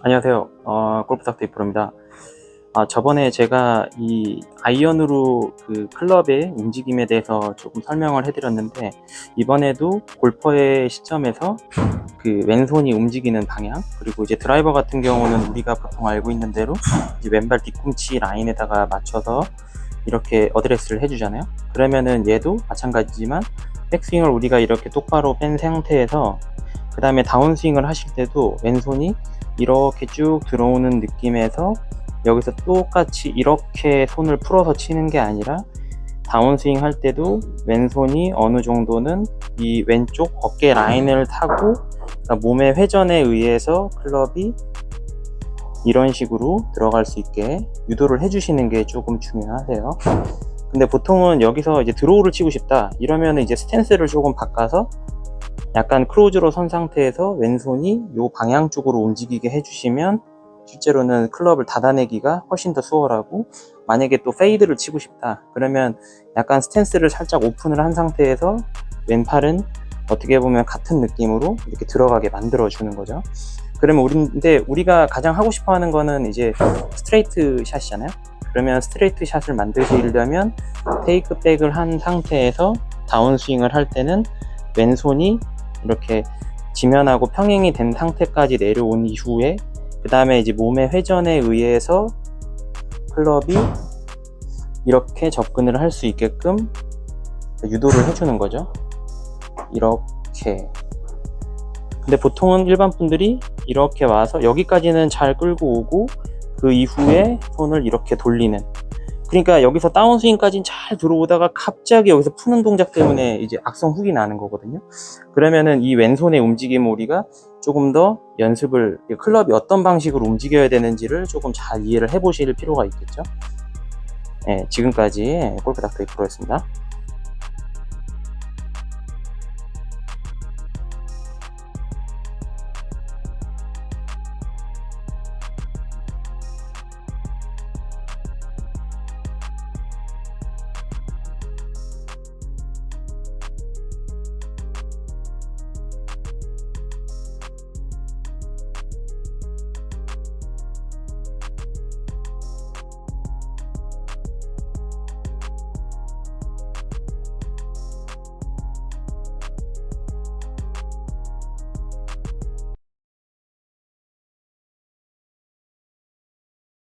안녕하세요. 어, 골프닥터 이프로입니다. 아, 저번에 제가 이 아이언으로 그 클럽의 움직임에 대해서 조금 설명을 해드렸는데, 이번에도 골퍼의 시점에서 그 왼손이 움직이는 방향, 그리고 이제 드라이버 같은 경우는 우리가 보통 알고 있는 대로 이제 왼발 뒤꿈치 라인에다가 맞춰서 이렇게 어드레스를 해주잖아요. 그러면은 얘도 마찬가지지만 백스윙을 우리가 이렇게 똑바로 뺀 상태에서 그 다음에 다운스윙을 하실 때도 왼손이 이렇게 쭉 들어오는 느낌에서 여기서 똑같이 이렇게 손을 풀어서 치는 게 아니라 다운스윙 할 때도 왼손이 어느 정도는 이 왼쪽 어깨 라인을 타고 그러니까 몸의 회전에 의해서 클럽이 이런 식으로 들어갈 수 있게 유도를 해주시는 게 조금 중요하세요. 근데 보통은 여기서 이제 드로우를 치고 싶다 이러면 이제 스탠스를 조금 바꿔서 약간 크로즈로 선 상태에서 왼손이 이 방향 쪽으로 움직이게 해주시면 실제로는 클럽을 닫아내기가 훨씬 더 수월하고 만약에 또 페이드를 치고 싶다. 그러면 약간 스탠스를 살짝 오픈을 한 상태에서 왼팔은 어떻게 보면 같은 느낌으로 이렇게 들어가게 만들어 주는 거죠. 그러면 우리 근데 우리가 가장 하고 싶어 하는 거는 이제 스트레이트 샷이잖아요. 그러면 스트레이트 샷을 만드시려면 테이크 백을 한 상태에서 다운 스윙을 할 때는 왼손이 이렇게 지면하고 평행이 된 상태까지 내려온 이후에 그 다음에 이제 몸의 회전에 의해서 클럽이 이렇게 접근을 할 수 있게끔 유도를 해주는 거죠. 이렇게. 근데 보통은 일반 분들이 이렇게 와서 여기까지는 잘 끌고 오고 그 이후에 손을 이렇게 돌리는 그러니까 여기서 다운스윙까지는 잘 들어오다가 갑자기 여기서 푸는 동작 때문에 이제 악성 훅이 나는 거거든요. 그러면은 이 왼손의 움직임을 우리가 조금 더 연습을, 클럽이 어떤 방식으로 움직여야 되는지를 조금 잘 이해를 해 보실 필요가 있겠죠. 네, 지금까지 골프 닥터 2프로였습니다.